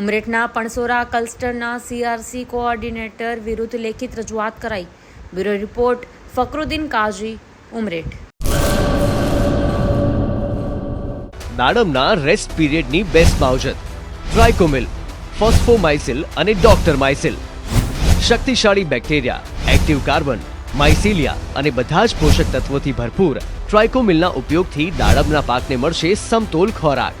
ઉમરેઠના પણસોરા કલસ્ટરના CRC coordinator વિરુદ્ધ લેખિત રજૂઆત કરાઈ. Bureau report Fakruddin Kazi, Umreth. દાડમના rest પીરિયડની બેસ્ટ માવજત ટ્રાયકોમિલ ફોસ્ફોમાઇસિલ અને ડોક્ટર માઇસિલ. શક્તિશાળી બેક્ટેરિયા, એક્ટિવ કાર્બન, માઇસિલિયા અને બધા જ પોષક તત્વોથી ભરપૂર ટ્રાયકોમિલના ઉપયોગથી દાડમના પાકને મળશે સમતોલ ખોરાક.